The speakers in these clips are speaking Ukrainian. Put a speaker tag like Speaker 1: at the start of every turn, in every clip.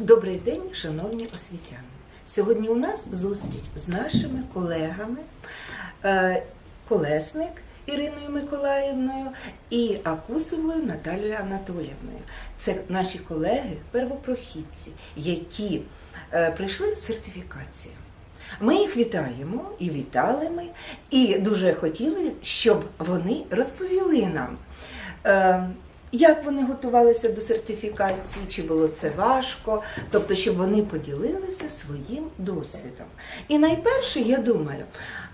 Speaker 1: Добрий день, шановні освітяни. Сьогодні у нас зустріч з нашими колегами е, Колесник Іриною Миколаївною і Акусовою Наталією Анатоліївною. Це наші колеги первопрохідці, які е, пройшли сертифікацію. Ми їх вітаємо і вітали ми, і дуже хотіли, щоб вони розповіли нам. Як вони готувалися до сертифікації, чи було це важко, тобто, щоб вони поділилися своїм досвідом. І найперше, я думаю,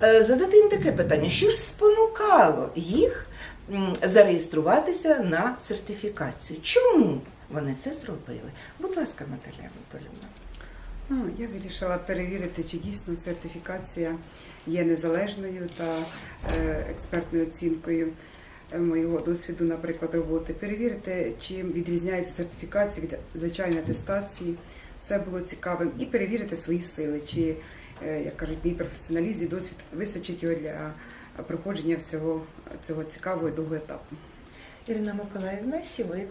Speaker 1: е, задати їм таке питання: що ж спонукало їх зареєструватися на сертифікацію? Чому вони це зробили? Будь ласка, Наталя Анатолівна.
Speaker 2: Ну, я вирішила перевірити, чи дійсно сертифікація є незалежною та е, експертною оцінкою моєго досвіду, наприклад, роботи. Перевірити, чим відрізняється сертифікація від звичайної атестації. Це було цікавим. І перевірити свої сили, чи, е, як кажуть, мій професіоналізм і досвід вистачить його для проходження всього цього цікавого і довгого етапу.
Speaker 1: Ірина Миколаївна, що ви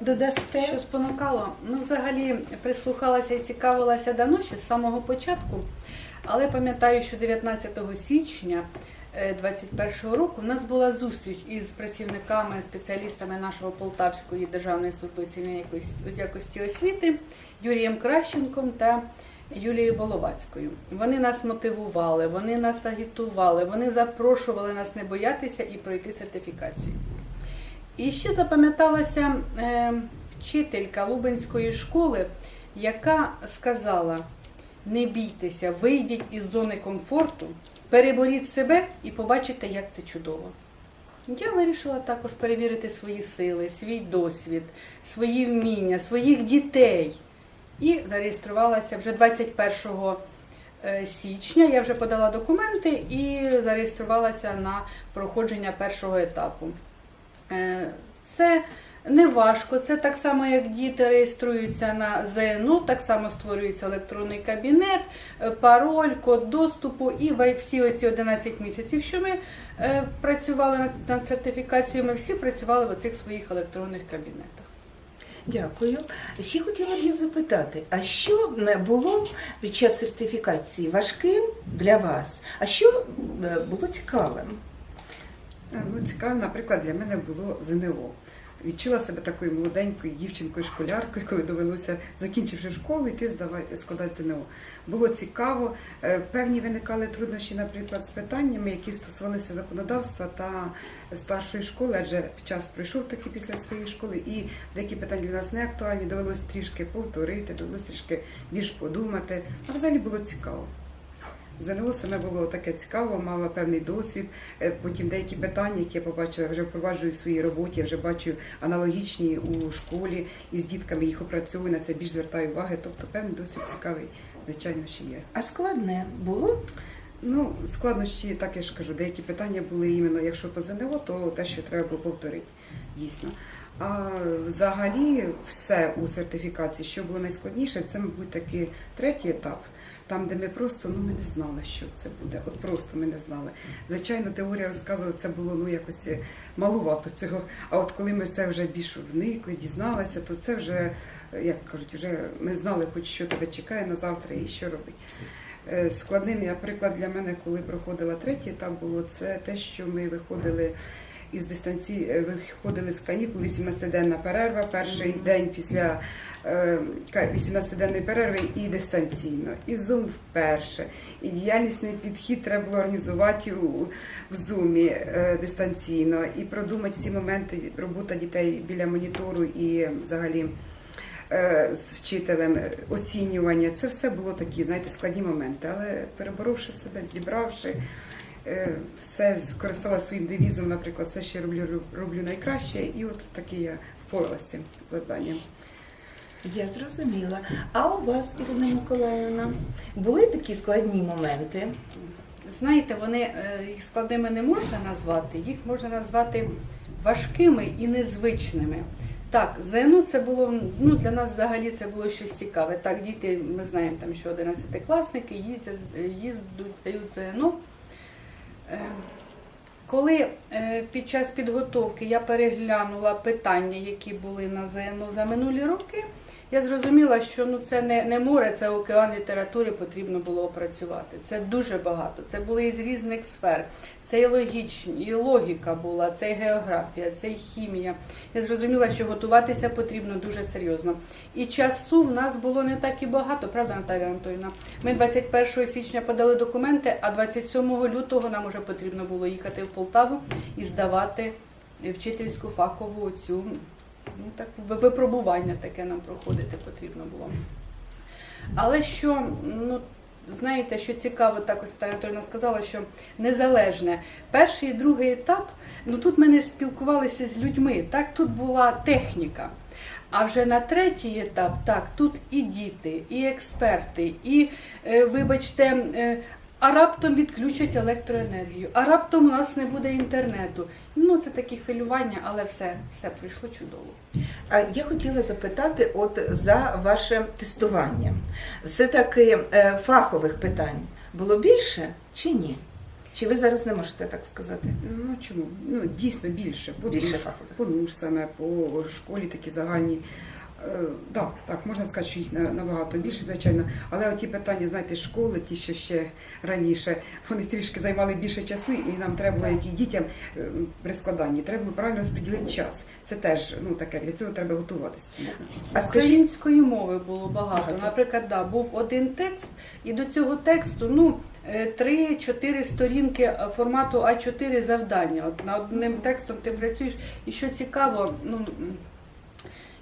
Speaker 1: додасте?
Speaker 3: Що спонукало? Ну, взагалі прислухалася і цікавилася давно ще з самого початку. Але пам'ятаю, що 19 січня 2021 року у нас була зустріч із працівниками, спеціалістами нашого Полтавської державної служби цивільної якості- освіти Юрієм Кращенком та Юлією Боломацькою. Вони нас мотивували, вони нас агітували, вони запрошували нас не боятися і пройти сертифікацію. І ще запам'яталася е, вчителька Лубенської школи, яка сказала: не бійтеся, вийдіть із зони комфорту, переборіть себе і побачите, як це чудово. Я вирішила також перевірити свої сили, свій досвід, свої вміння, своїх дітей. І зареєструвалася вже 21 е, січня. Я вже подала документи і зареєструвалася на проходження першого етапу. Е, Це не важко, це так само, як діти реєструються на ЗНО, так само створюється електронний кабінет, е, пароль, код доступу і всі оці 11 місяців, що ми е, працювали над, сертифікацією, ми всі працювали в оцих своїх електронних кабінетах.
Speaker 1: Дякую. Ще хотіла б я запитати, а що не було під час сертифікації важким для вас? А що е, було цікавим?
Speaker 2: Ну, цікаво, наприклад, для мене було ЗНО. Відчула себе такою молоденькою дівчинкою-школяркою, коли довелося, закінчивши школу, йти здавати, складати ЗНО. Було цікаво. Е, Певні виникали труднощі, наприклад, з питаннями, які стосувалися законодавства та старшої школи, адже час пройшов таки після своєї школи, і деякі питання для нас не актуальні, довелось трішки повторити, довелось трішки більш подумати. А взагалі було цікаво. ЗНО саме було таке цікаво, мала певний досвід. Е, Потім деякі питання, які я побачила, вже впроваджую в своїй роботі, я вже бачу аналогічні у школі і з дітками їх опрацьовую, на це більш звертаю уваги. Тобто певний досвід цікавий, звичайно, що є.
Speaker 1: А складне було?
Speaker 2: Ну, складнощі, так я ж кажу, деякі питання були іменно, якщо по ЗНО, то те, що треба було повторити, дійсно. А взагалі все у сертифікації, що було найскладніше, це, мабуть, такий третій етап. Там, де ми просто ну ми не знали, що це буде. От просто ми не знали. Звичайно, теорія розказувала, це було ну якось е, малувато цього. А от коли ми це вже більш вникли, дізналися, то це вже, е, як кажуть, вже ми знали, хоч що тебе чекає на завтра і що робити. Е, Складним, наприклад, для мене, коли проходила третій етап, було це те, що ми виходили із дистанції, е, виходили з канікул, 18-денна перерва, перший день після е, 18-денної перерви і дистанційно, і Zoom вперше. І діяльнісний підхід треба було організувати в Zoom е, дистанційно, і продумати всі моменти робота дітей біля монітору і взагалі е, з вчителем, е, оцінювання. Це все було такі, знаєте, складні моменти. Але переборовши себе, зібравши, е, все скористалася своїм девізом, наприклад, все, що роблю, роблю найкраще, і от таки я впоралася з цим завданням.
Speaker 1: Я зрозуміла. А у вас, Ірина Миколаївна, були такі складні моменти?
Speaker 3: Знаєте, вони е, їх складними не можна назвати, їх можна назвати важкими і незвичними. Так, ЗНО це було ну для нас взагалі це було щось цікаве. Так, діти, ми знаємо там, що 11-класники їздять, їздять, здають ЗНО. Е, Коли е, під час підготовки я переглянула питання, які були на ЗНО за минулі роки, я зрозуміла, що ну це не, не море, це океан літератури потрібно було опрацювати. Це дуже багато. Це були із різних сфер. Це і логічні, і логіка була, це і географія, це і хімія. Я зрозуміла, що готуватися потрібно дуже серйозно. І часу в нас було не так і багато, правда, Наталія Анатолійовна? Ми 21 січня подали документи, а 27 лютого нам уже потрібно було їхати в Полтаву і здавати вчительську фахову цю ну, так, випробування таке нам проходити потрібно було. Але що, ну, знаєте, що цікаво, так Наталя сказала, що незалежне. Перший і другий етап, ну тут ми спілкувалися з людьми, так, тут була техніка. А вже на третій етап, так, тут і діти, і експерти, і, е, вибачте, е, а раптом відключать електроенергію, а раптом у нас не буде інтернету. Ну, це такі хвилювання, але все, все пройшло чудово.
Speaker 1: А я хотіла запитати, от за ваше тестування, все-таки е, фахових питань було більше чи ні? Чи ви зараз не можете так сказати?
Speaker 2: Ну чому? Ну дійсно більше. По
Speaker 1: Більше
Speaker 2: по душ саме, по школі такі загальні. Е, да, так, можна сказати, що їх на- набагато більше, звичайно. Але оті питання, знаєте, школи, ті, що ще раніше, вони трішки займали більше часу, і нам треба було, як і дітям е, при складанні, треба було правильно розподілити час. Це теж ну таке, для цього треба готуватися, дійсно.
Speaker 1: А
Speaker 3: Української мови було багато.
Speaker 1: Багато.
Speaker 3: Наприклад, да, був один текст, і до цього тексту ну, е, 3-4 сторінки е, формату А4 завдання. От над одним текстом ти працюєш. І що цікаво, ну,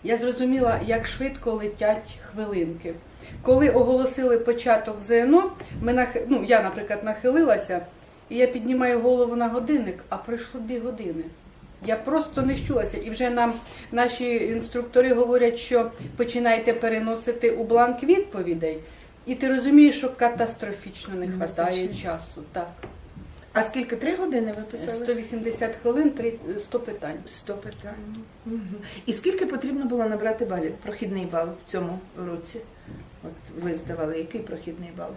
Speaker 3: я зрозуміла, як швидко летять хвилинки. Коли оголосили початок ЗНО, ми нах... ну, я, наприклад, нахилилася, і я піднімаю голову на годинник, а пройшло дві години. Я просто не щулася. І вже нам наші інструктори говорять, що починайте переносити у бланк відповідей, і ти розумієш, що катастрофічно не вистачає. часу. Так.
Speaker 1: А скільки три години ви писали?
Speaker 3: 180 хвилин, три- 100 питань.
Speaker 1: 100 питань. Угу. І скільки потрібно було набрати балів? Прохідний бал в цьому році? От ви здавали, який прохідний бал?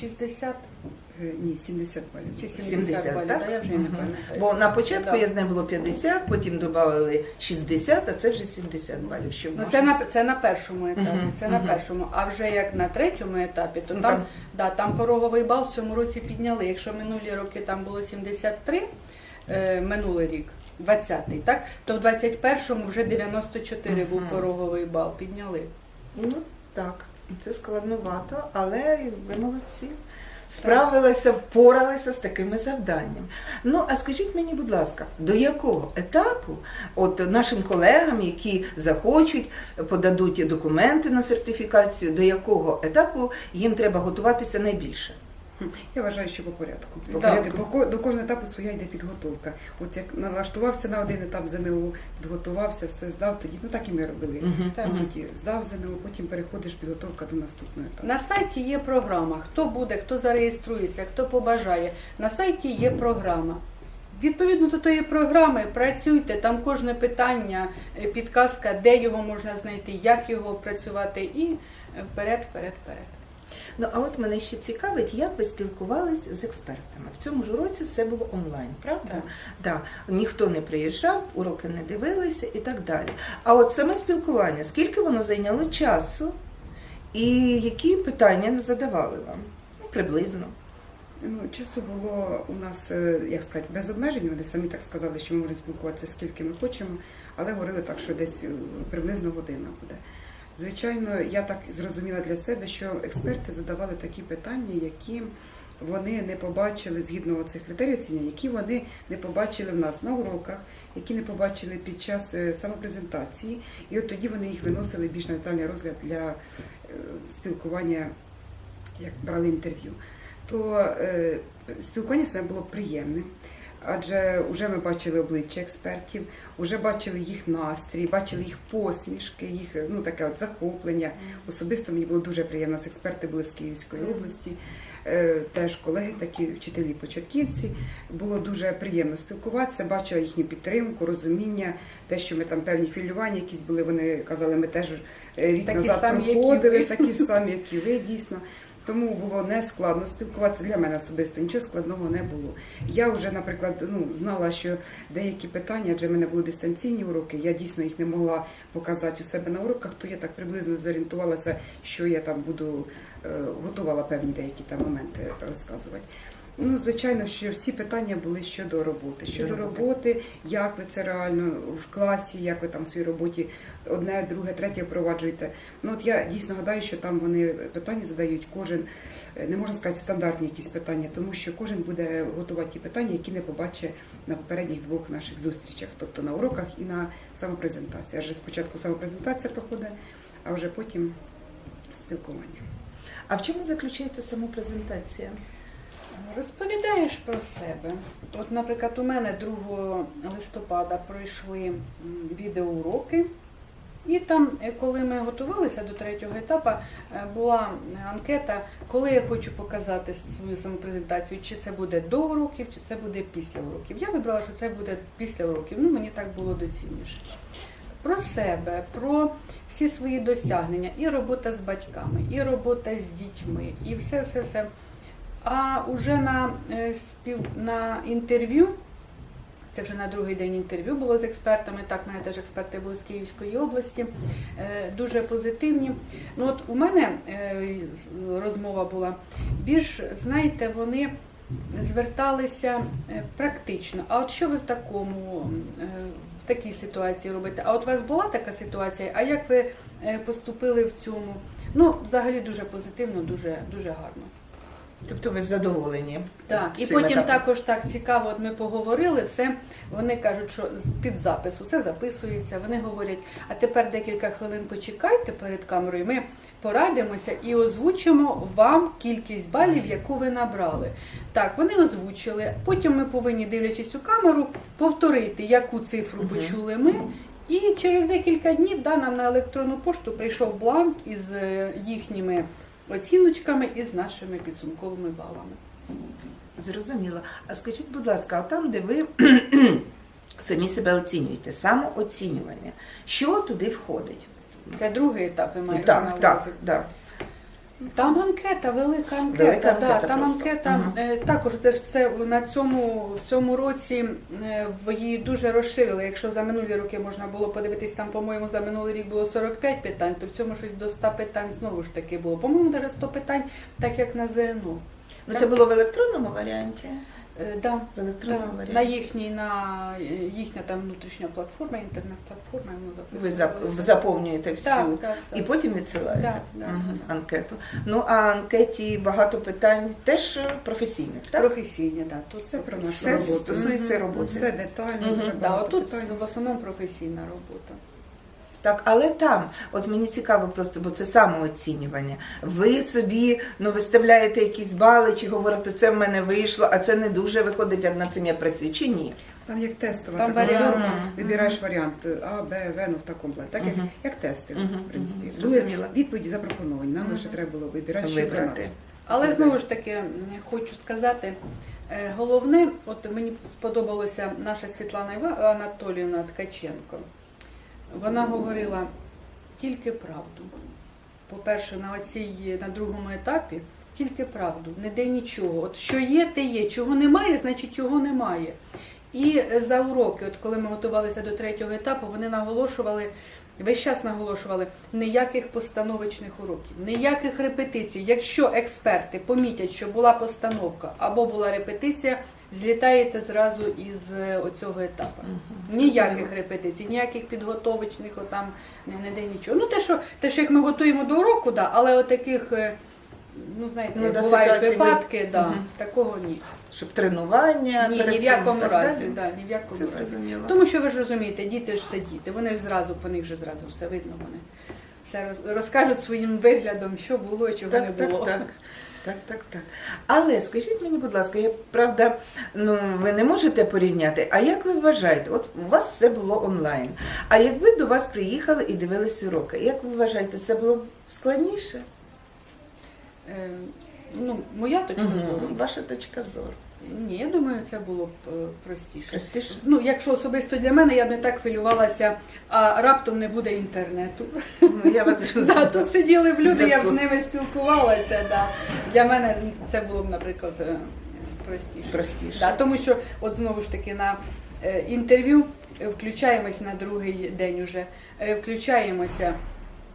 Speaker 3: 60
Speaker 2: Е, Ні, 70 балів.
Speaker 3: чи 70,
Speaker 1: 70,
Speaker 3: балів,
Speaker 1: так?
Speaker 3: да, я вже не пам'ятаю.
Speaker 1: Бо на початку
Speaker 3: Да.
Speaker 1: я з ним було 50, потім додали 60, а це вже 70 балів. Що
Speaker 3: Ну, це на це на першому етапі. Це на першому. А вже як на третьому етапі, то
Speaker 1: Ну,
Speaker 3: там,
Speaker 1: там-
Speaker 3: Да, там пороговий бал в цьому році підняли. Якщо минулі роки там було 73, е, минулий рік, 20-й, так? То в 21-му вже 94 був пороговий бал. Підняли.
Speaker 1: Ну так, це складновато, але ви молодці. Справилися, впоралася з такими завданнями. Ну, а скажіть мені, будь ласка, до якого етапу, от нашим колегам, які захочуть, подадуть документи на сертифікацію, до якого етапу їм треба готуватися найбільше?
Speaker 2: Я вважаю, що по порядку.
Speaker 1: По порядку.
Speaker 2: До кожного етапу своя йде підготовка. От як налаштувався на один етап ЗНО, підготувався, все здав, тоді ну так і ми робили. По суті, здав ЗНО, потім переходиш підготовка до наступного етапу.
Speaker 3: На сайті є програма. Хто буде, хто зареєструється, хто побажає. На сайті є програма. Відповідно до тої програми працюйте, там кожне питання, е, підказка, де його можна знайти, як його опрацювати, і е, вперед, вперед, вперед.
Speaker 1: Ну а от мене ще цікавить, як ви спілкувались з експертами. В цьому ж році все було онлайн, правда?
Speaker 3: Так.
Speaker 1: Да. Ніхто не приїжджав, уроки не дивилися і так далі. А от саме спілкування, скільки воно зайняло часу, і які питання задавали вам? Ну, приблизно.
Speaker 2: Ну, часу було у нас, е, як сказати, без обмежень. Вони самі так сказали, що ми можемо спілкуватися скільки ми хочемо, але говорили так, що десь е, приблизно година буде. Звичайно, я так зрозуміла для себе, що експерти задавали такі питання, які вони не побачили згідно цих критерій оцінювання, які вони не побачили в нас на уроках, які не побачили під час е, самопрезентації. І от тоді вони їх виносили більш на детальний розгляд для е, спілкування, як брали інтерв'ю. То е, спілкування саме було приємним. Адже вже ми бачили обличчя експертів, вже бачили їх настрій, бачили їх посмішки, їх ну таке от захоплення. Особисто мені було дуже приємно. З експерти були з Київської області, е, теж колеги, такі вчителі початківці. Було дуже приємно спілкуватися, бачила їхню підтримку, розуміння, те, що ми там певні хвилювання якісь були. Вони казали, ми теж е, рік
Speaker 3: Такі
Speaker 2: назад
Speaker 3: самі,
Speaker 2: проходили, такі ж самі, як і ви, дійсно. Тому було не складно спілкуватися для мене особисто, нічого складного не було. Я вже, наприклад, ну, знала, що деякі питання, адже в мене були дистанційні уроки, я дійсно їх не могла показати у себе на уроках, то я так приблизно зорієнтувалася, що я там буду е, готувала певні деякі там моменти розказувати. Ну, звичайно, що всі питання були щодо роботи. Щодо
Speaker 1: роботи.
Speaker 2: як ви це реально в класі, як ви там в своїй роботі одне, друге, третє впроваджуєте. Ну от я дійсно гадаю, що там вони питання задають кожен, е, не можна сказати стандартні якісь питання, тому що кожен буде готувати ті питання, які не побачить на попередніх двох наших зустрічах, тобто на уроках і на самопрезентації. Адже спочатку самопрезентація проходить, а вже потім спілкування.
Speaker 1: А в чому заключається самопрезентація?
Speaker 3: Розповідаєш про себе. От, наприклад, у мене 2 листопада пройшли відеоуроки. І там, е, коли ми готувалися до третього етапу, е, була анкета, коли я хочу показати свою самопрезентацію, чи це буде до уроків, чи це буде після уроків. Я вибрала, що це буде після уроків. Ну, мені так було доцільніше. Про себе, про всі свої досягнення, і робота з батьками, і робота з дітьми, і все, все, все. А уже на е, спів на інтерв'ю, це вже на другий день інтерв'ю було з експертами. Так, мене теж експерти були з Київської області, е, дуже позитивні. Ну от у мене е, розмова була більш, знаєте, вони зверталися практично. А от що ви в такому в такій ситуації робите? А от у вас була така ситуація? А як ви поступили в цьому? Ну, взагалі дуже позитивно, дуже дуже гарно.
Speaker 1: Тобто ви задоволені?
Speaker 3: Так, і потім
Speaker 1: етапом?
Speaker 3: також так цікаво, от ми поговорили, все. Вони кажуть, що під запис все записується. Вони говорять, а тепер декілька хвилин почекайте перед камерою. Ми порадимося і озвучимо вам кількість балів, яку ви набрали. Так, вони озвучили. Потім ми повинні, дивлячись у камеру, повторити, яку цифру
Speaker 1: Мгм.
Speaker 3: почули ми. І через декілька днів да, нам на електронну пошту прийшов бланк із е, їхніми оціночками і з нашими підсумковими балами.
Speaker 1: Зрозуміло. А скажіть, будь ласка, а там, де ви самі себе оцінюєте, самооцінювання, що туди входить?
Speaker 3: Це другий етап, ви маєте на увазі.
Speaker 1: так, так.
Speaker 3: Там анкета, велика анкета.
Speaker 1: Велика
Speaker 3: да, там
Speaker 1: просто.
Speaker 3: анкета е, також це все на цьому в цьому році е, її дуже розширили. Якщо за минулі роки можна було подивитись, там, по-моєму, за минулий рік було 45 питань, то в цьому щось до 100 питань знову ж таки було. По-моєму, навіть 100 питань, так як на ЗНО.
Speaker 1: Ну це було в електронному варіанті.
Speaker 3: Е, да,
Speaker 1: В
Speaker 3: да, на їхній, на е, їхня там внутрішня платформа, інтернет-платформа, воно
Speaker 1: Ви зап- заповнюєте всю
Speaker 3: Так, так, так.
Speaker 1: і потім відсилаєте
Speaker 3: Да, да,
Speaker 1: Мгм,
Speaker 3: да.
Speaker 1: анкету. Ну а анкеті багато питань теж е, професійних, так?
Speaker 3: Професійні, да, тут
Speaker 2: Все про нашу
Speaker 1: Все
Speaker 2: роботу.
Speaker 1: стосується роботи.
Speaker 2: Все детально,
Speaker 1: Мгм.
Speaker 2: вже
Speaker 3: Да, отут
Speaker 2: питань.
Speaker 3: в основному професійна робота.
Speaker 1: Так, але там, от мені цікаво просто, бо це самооцінювання. Ви собі ну, виставляєте якісь бали, чи говорите, це в мене вийшло, а це не дуже виходить, а над цим я працюю, чи ні?
Speaker 2: Там як тестова
Speaker 3: Там
Speaker 2: така
Speaker 3: варіант.
Speaker 2: форма, вибираєш варіант А, Б, В, ну в такому плані. Так як,
Speaker 1: Мгм.
Speaker 2: як тести,
Speaker 1: Мгм,
Speaker 2: в принципі.
Speaker 1: мгм,
Speaker 2: Були
Speaker 1: зрозуміла.
Speaker 2: відповіді запропоновані. Нам лише треба було вибирати, що для нас.
Speaker 1: Вибрати.
Speaker 3: Але знову ж таки м, хочу сказати, е, головне, от мені сподобалася наша Світлана Іва- Анатоліївна Ткаченко. Вона говорила тільки правду. По-перше, на оцій, на другому етапі тільки правду, не де нічого. От що є, те є. Чого немає, значить його немає. І за уроки, от коли ми готувалися до третього етапу, вони наголошували, весь час наголошували, ніяких постановочних уроків, ніяких репетицій. Якщо експерти помітять, що була постановка або була репетиція, злітаєте зразу із е, оцього етапу.
Speaker 1: Мгм,
Speaker 3: Ніяких репетицій, ніяких підготовочних, отам не, не де нічого. Ну те, що те, що як ми готуємо до уроку, да, але отаких, е, ну знаєте,
Speaker 1: Ну,
Speaker 3: бувають
Speaker 1: ситуації ви-
Speaker 3: випадки, да,
Speaker 1: Мгм.
Speaker 3: такого ні.
Speaker 1: Щоб тренування,
Speaker 3: Ні, ні в якому
Speaker 1: так
Speaker 3: разі, да, ні в якому
Speaker 1: Це
Speaker 3: разі.
Speaker 1: зрозуміло.
Speaker 3: Тому що ви ж розумієте, діти ж це діти. Вони ж зразу, по них же зразу все видно. Вони все розкажуть своїм виглядом, що було, чого не було.
Speaker 1: так, так. Так, так, так. Але скажіть мені, будь ласка, я правда, ну ви не можете порівняти. А як ви вважаєте? От у вас все було онлайн. А якби до вас приїхали і дивилися уроки, як ви вважаєте, це було б складніше?
Speaker 3: Е, ну, моя точка зору.
Speaker 1: Ваша точка зору.
Speaker 3: Ні, я думаю, це було б е, простіше.
Speaker 1: Простіше?
Speaker 3: Ну, якщо особисто для мене, я б не так хвилювалася, а раптом не буде інтернету.
Speaker 1: Ну, я вас
Speaker 3: Да, тут сиділи б люди, я б з ними спілкувалася. Да. Для мене це було б, наприклад, е, простіше.
Speaker 1: Простіше.
Speaker 3: Да, тому що, от знову ж таки, на е, інтерв'ю включаємось на другий день уже, включаємося,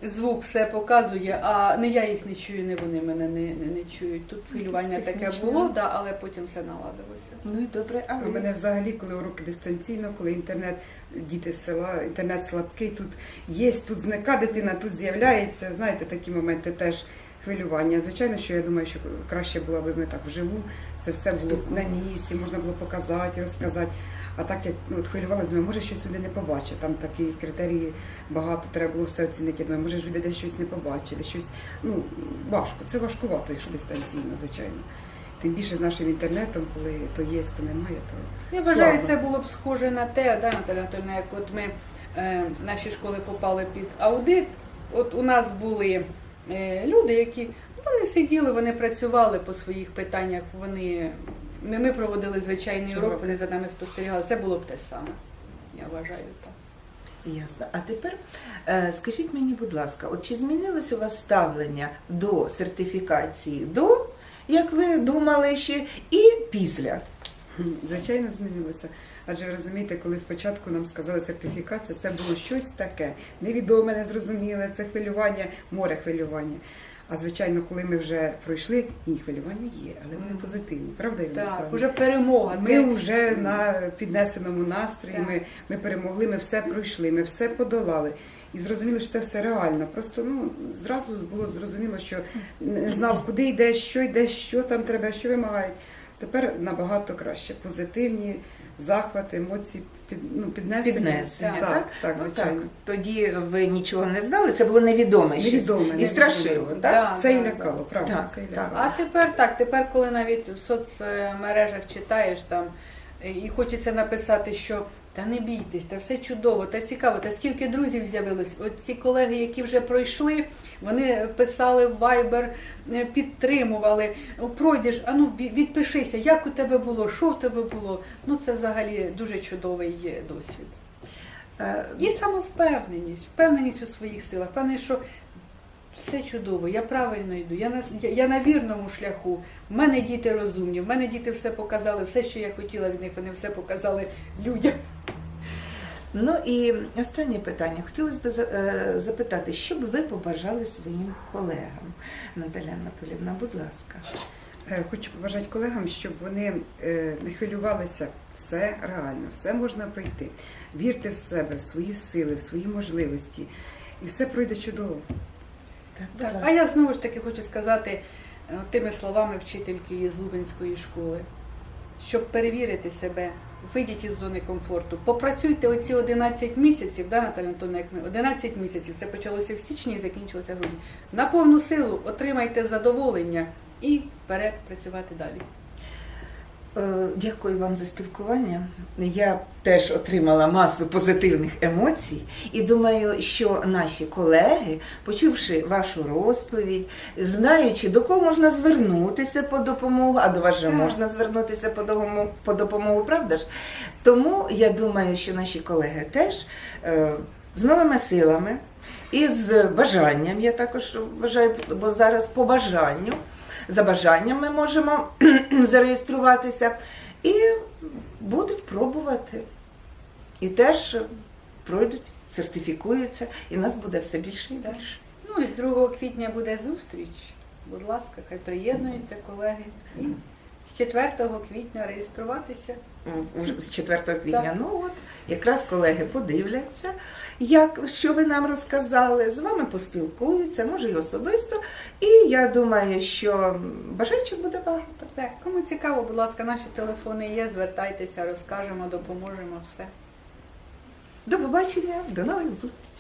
Speaker 3: звук все показує, а не я їх не чую, не вони мене не, не, не чують. Тут хвилювання таке було, да, але потім все наладилося.
Speaker 1: Ну і добре, а
Speaker 2: У
Speaker 1: ви?
Speaker 2: мене взагалі, коли уроки дистанційно, коли інтернет, діти з села, інтернет слабкий, тут є, тут зникає дитина, тут з'являється. Знаєте, такі моменти теж хвилювання. Звичайно, що я думаю, що краще було б ми так вживу. Це все було б на місці, можна було показати, розказати. А так я ну, от хвилювалася, думаю, може щось люди не побачить. Там такі критерії багато треба було все оцінити. Я думаю, може ж люди десь щось не побачили, щось ну важко. Це важкувато, якщо дистанційно, звичайно. Тим більше з нашим інтернетом, коли то є, то немає, то
Speaker 3: Я вважаю, це було б схоже на те, да, Наталя Анатольовна, як от ми е, наші школи попали під аудит. От у нас були е, люди, які ну, вони сиділи, вони працювали по своїх питаннях. Вони ми, ми проводили звичайний урок, вони за нами спостерігали. Це було б те саме. Я вважаю так.
Speaker 1: Ясно. А тепер е, скажіть мені, будь ласка, от чи змінилось у вас ставлення до сертифікації до, як ви думали ще, і після?
Speaker 2: Звичайно, змінилося. Адже ви розумієте, коли спочатку нам сказали сертифікація, це було щось таке невідоме, незрозуміле, це хвилювання, море хвилювання. А звичайно, коли ми вже пройшли, ні, хвилювання є, але вони позитивні, правда? Ірина
Speaker 3: Так,
Speaker 2: Михайлівна?
Speaker 3: уже перемога.
Speaker 2: Ми
Speaker 3: Те-
Speaker 2: вже на піднесеному настрої,
Speaker 3: Так.
Speaker 2: ми, ми перемогли, ми все пройшли, ми все подолали. І зрозуміло, що це все реально. Просто ну зразу було зрозуміло, що не знав, куди йде, що йде, що там треба, що вимагають. Тепер набагато краще. Позитивні захвати, емоції, під, ну, піднесення.
Speaker 1: Піднесення,
Speaker 2: Так,
Speaker 1: так?
Speaker 2: так,
Speaker 1: Ну,
Speaker 2: звичайно.
Speaker 1: Тоді ви нічого не знали, це було невідоме щось.
Speaker 2: Невідоме,
Speaker 1: І
Speaker 2: невідоме.
Speaker 1: страшило, так?
Speaker 3: Да,
Speaker 2: Це і
Speaker 3: да,
Speaker 2: лякало, правда.
Speaker 1: Так,
Speaker 2: це і
Speaker 1: так.
Speaker 2: лякало.
Speaker 3: А тепер так, тепер, коли навіть в соцмережах читаєш там і хочеться написати, що та не бійтесь, та все чудово, та цікаво, та скільки друзів з'явилось. От ці колеги, які вже пройшли, вони писали в Viber, е, підтримували. Пройдеш, а ну відпишися, як у тебе було, що в тебе було. Ну це взагалі дуже чудовий є досвід.
Speaker 1: Е,
Speaker 3: І самовпевненість, впевненість у своїх силах, впевненість, що все чудово, я правильно йду, я на, я, я на вірному шляху. В мене діти розумні, в мене діти все показали, все, що я хотіла від них, вони все показали людям.
Speaker 1: Ну і останнє питання. Хотілося б за- е, запитати, що б ви побажали своїм колегам? Наталя Анатолівна, будь ласка.
Speaker 2: Е, Хочу побажати колегам, щоб вони е, не хвилювалися. Все реально, все можна пройти. Вірте в себе, в свої сили, в свої можливості, і все пройде чудово.
Speaker 1: Так,
Speaker 3: Так, а я знову ж таки хочу сказати тими словами вчительки із Лубенської школи, щоб перевірити себе, вийдіть із зони комфорту, попрацюйте оці 11 місяців, да, Наталя Антоновна, як ми 11 місяців, це почалося в січні і закінчилося в грудні. На повну силу отримайте задоволення і вперед працювати далі.
Speaker 1: Е, Дякую вам за спілкування. Я теж отримала масу позитивних емоцій і думаю, що наші колеги, почувши вашу розповідь, знаючи, до кого можна звернутися по допомогу, а до вас же можна звернутися по допомогу, по допомогу, правда ж? Тому я думаю, що наші колеги теж е, з новими силами і з бажанням, я також вважаю, бо зараз по бажанню. За бажанням ми можемо зареєструватися і будуть пробувати. І теж пройдуть, сертифікуються, і нас буде все більше і далі.
Speaker 3: Ну і з 2 квітня буде зустріч. Будь ласка, хай приєднуються колеги. З 4 квітня реєструватися.
Speaker 1: З 4 квітня.
Speaker 3: Так.
Speaker 1: Ну от якраз колеги подивляться, як що ви нам розказали, з вами поспілкуються, може і особисто. І я думаю, що бажаючих буде багато.
Speaker 3: Так, кому цікаво, будь ласка, наші телефони є, звертайтеся, розкажемо, допоможемо все.
Speaker 1: До побачення, до нових зустрічей.